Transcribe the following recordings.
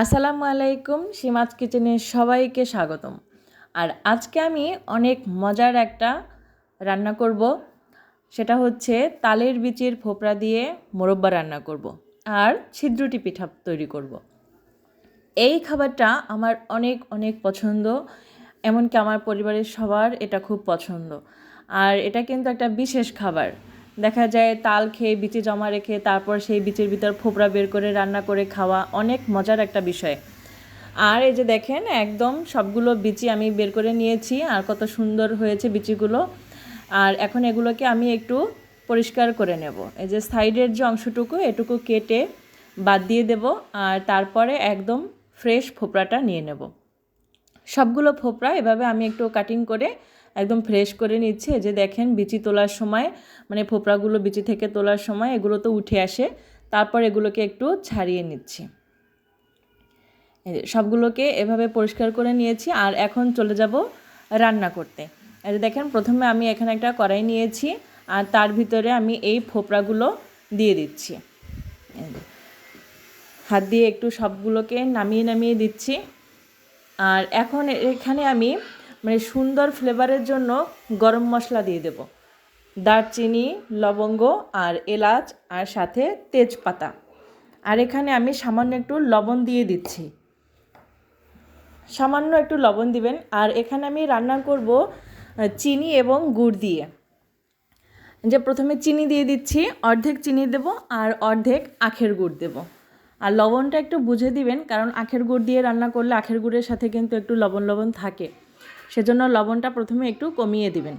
আসসালামু আলাইকুম, সীমাজ কিচেনে সবাইকে স্বাগতম। আর আজকে আমি অনেক মজার একটা রান্না করব। সেটা হচ্ছে তালের বিচির ফোপড়া দিয়ে মোরব্বা রান্না করব আর ছিদ্রটি পিঠা তৈরি করব। এই খাবারটা আমার অনেক অনেক পছন্দ, এমনকি আমার পরিবারের সবার এটা খুব পছন্দ। আর এটা কিন্তু একটা বিশেষ খাবার। দেখা যায় তাল খেয়ে বিচি জমা রেখে তারপর সেই বিচির ভিতর ফোপড়া বের করে রান্না করে খাওয়া অনেক মজার একটা বিষয়। আর এই যে দেখেন, একদম সবগুলো বিচি আমি বের করে নিয়েছি, আর কত সুন্দর হয়েছে বিচিগুলো। আর এখন এগুলোকে আমি একটু পরিষ্কার করে নেব। এই যে সাইডের যে অংশটুকু, এটুকু কেটে বাদ দিয়ে দেব, আর তারপরে একদম ফ্রেশ ফোপড়াটা নিয়ে নেব। সবগুলো ফোপড়া এভাবে আমি একটু কাটিং করে একদম ফ্রেশ করে নিচ্ছে। যে দেখেন, বিচি তোলার সময় মানে ফোপড়াগুলো বিচি থেকে তোলার সময় এগুলো তো উঠে আসে। তারপর এগুলোকে একটু ছাড়িয়ে নিচ্ছি। সবগুলোকে এভাবে পরিষ্কার করে নিয়েছি আর এখন চলে যাব রান্না করতে। এই দেখেন, প্রথমে আমি এখানে একটা কড়াই নিয়েছি আর তার ভিতরে আমি এই ফোপড়াগুলো দিয়ে দিচ্ছি। হাত দিয়ে একটু সবগুলোকে নামিয়ে নামিয়ে দিচ্ছি। আর এখন এখানে আমি মানে সুন্দর ফ্লেভারের জন্য গরম মশলা দিয়ে দেব। দারচিনি, লবঙ্গ আর এলাচ আর সাথে তেজপাতা। আর এখানে আমি সামান্য একটু লবণ দিয়ে দিচ্ছি। সামান্য একটু লবণ দিবেন। আর এখানে আমি রান্না করব চিনি এবং গুড় দিয়ে। যে প্রথমে চিনি দিয়ে দিচ্ছি, অর্ধেক চিনি দেব আর অর্ধেক আখের গুড় দেব। আর লবণটা একটু বুঝে দিবেন, কারণ আখের গুড় দিয়ে রান্না করলে আখের গুড়ের সাথে কিন্তু একটু লবণ লবণ থাকে। সেজন্য লবণটা প্রথমে একটু কমিয়ে দিবেন।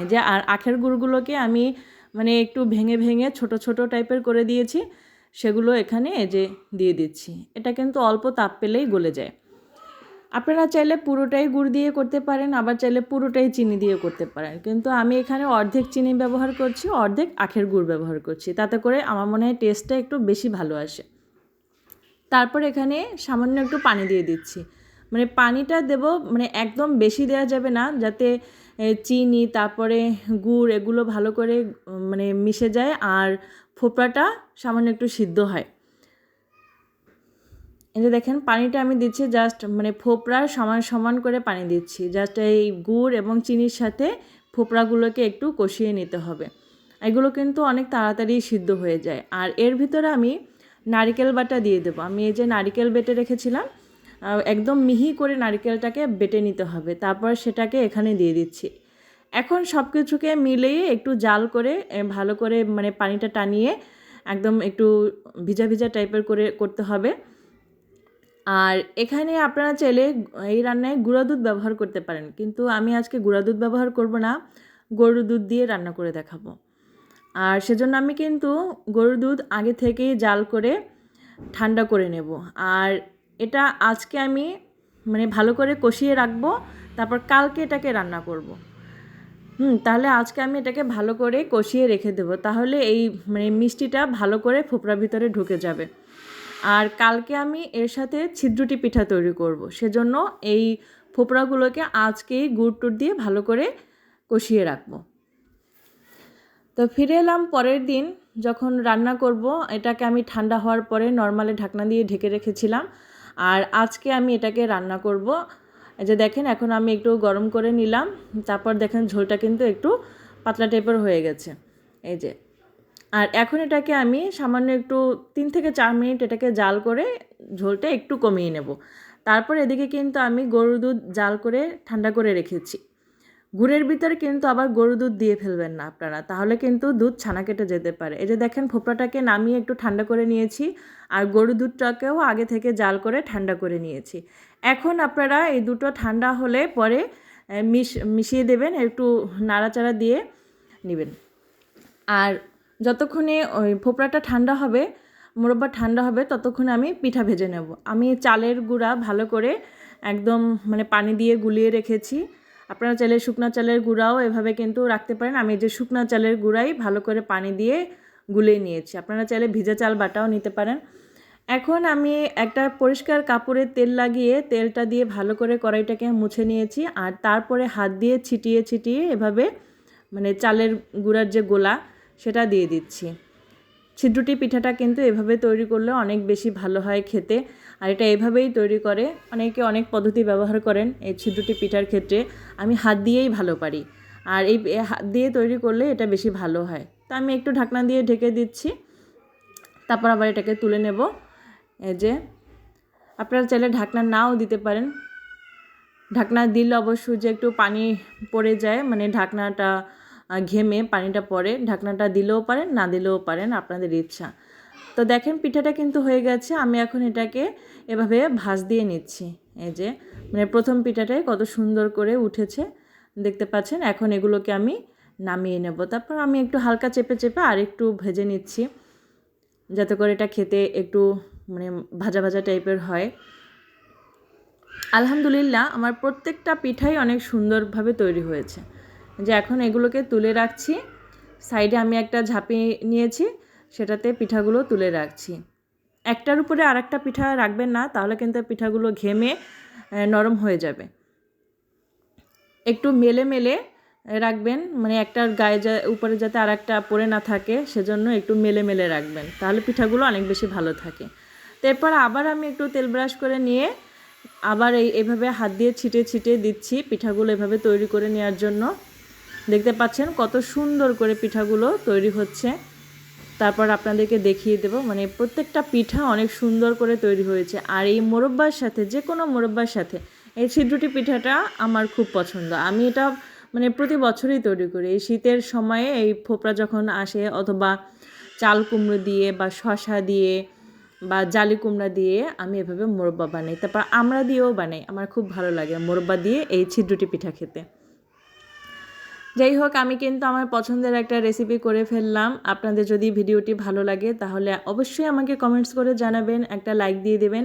এই যে আর আখের গুড়গুলোকে আমি মানে একটু ভেঙে ভেঙে ছোট ছোট টাইপের করে দিয়েছি, সেগুলো এখানে এই যে দিয়ে দিচ্ছি। এটা কিন্তু অল্প তাপ পেলেই গলে যায়। আপনারা চাইলে পুরোটাই গুড় দিয়ে করতে পারেন, আবার চাইলে পুরোটাই চিনি দিয়ে করতে পারেন। কিন্তু আমি এখানে অর্ধেক চিনি ব্যবহার করছি, অর্ধেক আখের গুড় ব্যবহার করছি। তাতে করে আমার মনে হয় টেস্টটা একটু বেশি ভালো আসে। তারপর এখানে সামান্য একটু পানি দিয়ে দিচ্ছি। মানে পানিটা দেব মানে একদম বেশি দেওয়া যাবে না, যাতে চিনি, তারপরে গুড় এগুলো ভালো করে মানে মিশে যায় আর ফোপড়াটা সামান্য একটু সিদ্ধ হয়। এই যে দেখেন, পানিটা আমি দিচ্ছি জাস্ট মানে ফোপড়ার সমান সমান করে পানি দিচ্ছি। জাস্ট এই গুড় এবং চিনির সাথে ফোপড়াগুলোকে একটু কষিয়ে নিতে হবে। এগুলো কিন্তু অনেক তাড়াতাড়ি সিদ্ধ হয়ে যায়। আর এর ভিতরে আমি নারিকেল বাটা দিয়ে দেবো। আমি এই যে নারিকেল বেটে রেখেছিলাম একদম মিহি করে নারকেলটাকে বেটে নিতে হবে। তারপর সেটাকে এখানে দিয়ে দিচ্ছি। এখন সব কিছুকে মিলিয়ে একটু জাল করে ভালো করে মানে পানিটা টানিয়ে একদম একটু ভিজা ভিজা টাইপের করে করতে হবে। আর এখানে আপনারা চাইলে এই রান্নায় গুঁড়া দুধ ব্যবহার করতে পারেন, কিন্তু আমি আজকে গুঁড়া দুধ ব্যবহার করব না, গরুর দুধ দিয়ে রান্না করে দেখাবো। আর সেজন্য আমি কিন্তু গরুর দুধ আগে থেকেই জাল করে ঠান্ডা করে নেব। আর এটা আজকে আমি মানে ভালো করে কষিয়ে রাখব, তারপর কালকে এটাকে রান্না করব। হুম, তাহলে আজকে আমি এটাকে ভালো করে কষিয়ে রেখে দেবো, তাহলে এই মানে মিষ্টিটা ভালো করে ফোপড়ার ভিতরে ঢুকে যাবে আর কালকে আমি এর সাথে ছিদ্রুটি পিঠা তৈরি করব। সেজন্য এই ফোপড়াগুলোকে আজকেই গুড় টুর দিয়ে ভালো করে কষিয়ে রাখব তো ফিরে এলাম পরের দিন, যখন রান্না করব, এটাকে আমি ঠান্ডা হওয়ার পরে নর্মালে ঢাকনা দিয়ে ঢেকে রেখেছিলাম আর আজকে আমি এটাকে রান্না করব। এই যে দেখেন, এখন আমি একটু গরম করে নিলাম। তারপর দেখেন, ঝোলটা কিন্তু একটু পাতলা টাইপের হয়ে গেছে। এই যে। আর এখন এটাকে আমি সামান্য একটু তিন থেকে চার মিনিট এটাকে জাল করে ঝোলটা একটু কমিয়ে নেব। তারপর এদিকে কিন্তু আমি গরুর দুধ জাল করে ঠান্ডা করে রেখেছি। গুড়ের ভিতরে কিন্তু আবার গরু দুধ দিয়ে ফেলবেন না আপনারা। তাহলে কিন্তু দুধ ছানা কেটে যেতে পারে। এই যে দেখেন, ফোপড়াটাকে নামিয়ে একটু ঠান্ডা করে নিয়েছি আর গরু দুধটাকেও আগে থেকে জাল করে ঠান্ডা করে নিয়েছি। এখন আপনারা এই দুটো ঠান্ডা হলে পরে মিশ, মিশিয়ে দেবেন, একটু নাড়াচাড়া দিয়ে নেবেন। আর যতক্ষণে ওই ফোপড়াটা ঠান্ডা হবে, মোরব্বা ঠান্ডা হবে, ততক্ষণে আমি পিঠা ভেজে নেব। আমি চালের গুঁড়া ভালো করে একদম মানে পানি দিয়ে গুলিয়ে রেখেছি। আপনারা চাইলে শুকনো চালের গুঁড়াও এভাবে কিন্তু রাখতে পারেন। আমি যে শুকনো চালের গুঁড়াই ভালো করে পানি দিয়ে গুলে নিয়েছি। আপনারা চাইলে ভিজা চাল বাটাও নিতে পারেন। এখন আমি একটা পরিষ্কার কাপড়ে তেল লাগিয়ে তেলটা দিয়ে ভালো করে কড়াইটাকে মুছে নিয়েছি আর তারপরে হাত দিয়ে ছিটিয়ে ছিটিয়ে এভাবে মানে চালের গুঁড়ার যে গোলা সেটা দিয়ে দিচ্ছি। ছিদ্রুটি পিঠাটা কিন্তু এভাবে তৈরি করলে অনেক বেশি ভালো হয় খেতে। আর এটা এভাবেই তৈরি করে, অনেকে অনেক পদ্ধতি ব্যবহার করেন এই ছিদ্রুটি পিঠার ক্ষেত্রে। আমি হাত দিয়েই ভালো পারি। আর এই হাত দিয়ে তৈরি করলে এটা বেশি ভালো হয়। তো আমি একটু ঢাকনা দিয়ে ঢেকে দিচ্ছি। তারপর আবার এটাকে তুলে নেব। এই যে, আপনারা চাইলে ঢাকনা নাও দিতে পারেন। ঢাকনা দিলে অবশ্যই যে একটু পানি পড়ে যায় মানে ঢাকনাটা ঘেমে পানিটা পরে, ঢাকনাটা দিলেও পারেন, না দিলেও পারেন আপনাদের ইচ্ছা। তো দেখেন পিঠাটা কিন্তু হয়ে গেছে, আমি এখন এটাকে এভাবে ভাজ দিয়ে নিচ্ছি। এই যে মানে প্রথম পিঠাটাই কত সুন্দর করে উঠেছে। দেখতে পাচ্ছেন, এখন এগুলোকে আমি নামিয়ে নেব। তারপর আমি একটু হালকা চেপে চেপে আর একটু ভেজে নিচ্ছি, যাতে করে এটা খেতে একটু মানে ভাজা ভাজা টাইপের হয়। আলহামদুলিল্লাহ, আমার প্রত্যেকটা পিঠাই অনেক সুন্দরভাবে তৈরি হয়েছে। যে এখন এগুলোকে তুলে রাখছি। সাইডে আমি একটা ঝাঁপি নিয়েছি, সেটাতে পিঠাগুলো তুলে রাখছি। একটার উপরে আর একটা পিঠা রাখবেন না, তাহলে কিন্তু পিঠাগুলো ঘেমে নরম হয়ে যাবে। একটু মেলে মেলে রাখবেন মানে একটার গায়ে যা, উপরে যাতে আর একটা পড়ে না থাকে, সেজন্য একটু মেলে মেলে রাখবেন, তাহলে পিঠাগুলো অনেক বেশি ভালো থাকে। তারপর আবার আমি একটু তেল ব্রাশ করে নিয়ে আবার এই, এভাবে হাত দিয়ে ছিটে ছিটে দিচ্ছি পিঠাগুলো এভাবে তৈরি করে নেওয়ার জন্য। দেখতে পাচ্ছেন কত সুন্দর করে পিঠাগুলো তৈরি হচ্ছে। তারপর আপনাদেরকে দেখিয়ে দেব মানে প্রত্যেকটা পিঠা অনেক সুন্দর করে তৈরি হয়েছে। আর এই মোরব্বার সাথে, যে কোনো মোরব্বার সাথে, এই ছিদ্রটি পিঠাটা আমার খুব পছন্দ। আমি এটা মানে প্রতি বছরই তৈরি করি। এই শীতের সময়ে এই ফোপরা যখন আসে, অথবা চাল কুমড়ো দিয়ে বা শশা দিয়ে বা জালি কুমড়া দিয়ে আমি এভাবে মোরব্বা বানাই। তারপর আমরা দিয়েও বানাই। আমার খুব ভালো লাগে মোরব্বা দিয়ে এই ছিদ্রটি পিঠা খেতে। যাই হোক, আমি কিন্তু আমার পছন্দের একটা রেসিপি করে ফেললাম। আপনাদের যদি ভিডিওটি ভালো লাগে, তাহলে অবশ্যই আমাকে কমেন্টস করে জানাবেন, একটা লাইক দিয়ে দেবেন।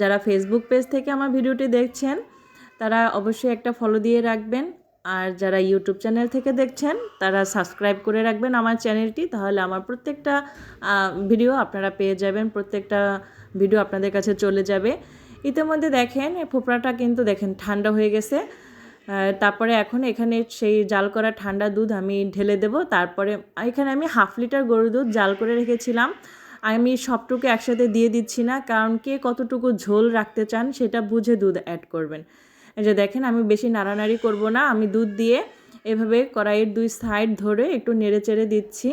যারা ফেসবুক পেজ থেকে আমার ভিডিওটি দেখছেন, তারা অবশ্যই একটা ফলো দিয়ে রাখবেন। আর যারা ইউটিউব চ্যানেল থেকে দেখছেন, তারা সাবস্ক্রাইব করে রাখবেন আমার চ্যানেলটি তাহলে আমার প্রত্যেকটা ভিডিও আপনারা পেয়ে যাবেন, প্রত্যেকটা ভিডিও আপনাদের কাছে চলে যাবে। ইতিমধ্যে দেখেন ফোপড়াটা কিন্তু দেখেন ঠান্ডা হয়ে গেছে। তারপরে এখন এখানে সেই জাল করা ঠান্ডা দুধ আমি ঢেলে দেব। তারপরে এখানে আমি হাফ লিটার গরুর দুধ জাল করে রেখেছিলাম। আমি সবটুকু একসাথে দিয়ে দিচ্ছি না, কারণ কে কতটুকু ঝোল রাখতে চান সেটা বুঝে দুধ অ্যাড করবেন। যে দেখেন, আমি বেশি নাড়ানাড়ি করব না, আমি দুধ দিয়ে এভাবে কড়াইয়ের দুই সাইড ধরে একটু নেড়ে চেড়ে দিচ্ছি।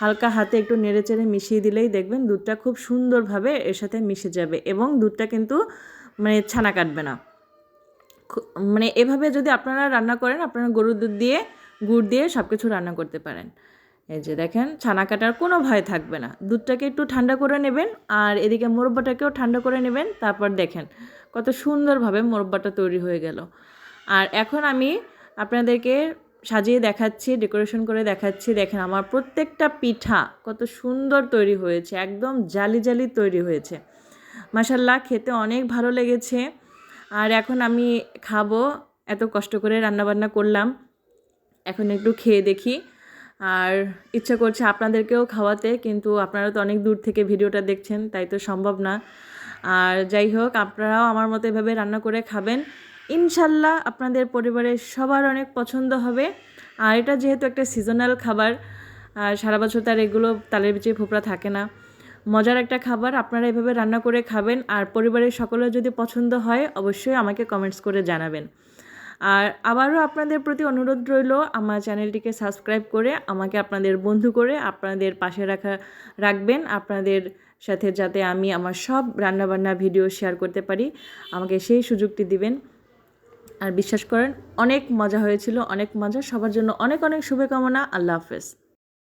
হালকা হাতে একটু নেড়ে চেড়ে মিশিয়ে দিলেই দেখবেন দুধটা খুব সুন্দরভাবে এর সাথে মিশে যাবে এবং দুধটা কিন্তু মানে ছানা কাটবে না। মানে এভাবে যদি আপনারা রান্না করেন, আপনারা গরুর দুধ দিয়ে, গুড় দিয়ে সব কিছু রান্না করতে পারেন। এই যে দেখেন, ছানা কাটার কোনো ভয় থাকবে না। দুধটাকে একটু ঠান্ডা করে নেবেন আর এদিকে মোরব্বাটাকেও ঠান্ডা করে নেবেন। তারপর দেখেন কত সুন্দরভাবে মোরব্বাটা তৈরি হয়ে গেল। আর এখন আমি আপনাদেরকে সাজিয়ে দেখাচ্ছি, ডেকোরেশন করে দেখাচ্ছি। দেখেন আমার প্রত্যেকটা পিঠা কত সুন্দর তৈরি হয়েছে, একদম জালি জালি তৈরি হয়েছে। মাসাল্লাহ খেতে অনেক ভালো লেগেছে। আর এখন আমি খাব। এত কষ্ট করে রান্নাবান্না করলাম। এখন একটু খেয়ে দেখি। আর ইচ্ছা করছে আপনাদেরকেও খাওয়াতে, কিন্তু আপনারা তো অনেক দূর থেকে ভিডিওটা দেখছেন, তাই তো সম্ভব না। আর যাই হোক, আপনারাও আমার মতো এভাবে রান্না করে খাবেন। ইনশাল্লাহ আপনাদের পরিবারের সবার অনেক পছন্দ হবে। আর এটা যেহেতু একটা সিজনাল খাবার, আর সারা বছর তার এগুলো তালের বিচে ফোপড়া থাকে না। মজার একটা খাবার আপনারা এভাবে রান্না করে খাবেন আর পরিবারের সকলের যদি পছন্দ হয়, অবশ্যই আমাকে কমেন্টস করে জানাবেন। আর আবারও আপনাদের প্রতি অনুরোধ রইল, আমার চ্যানেলটিকে সাবস্ক্রাইব করে আমাকে আপনাদের বন্ধু করে আপনাদের পাশে রাখা, রাখবেন, আপনাদের সাথে যাতে আমি আমার সব রান্নাবান্না ভিডিও শেয়ার করতে পারি। আমাকে সেই সুযোগটি দিবেন। আর বিশ্বাস করেন, অনেক মজা হয়েছিল, অনেক মজা। সবার জন্য অনেক অনেক শুভকামনা। আল্লাহ হাফেজ।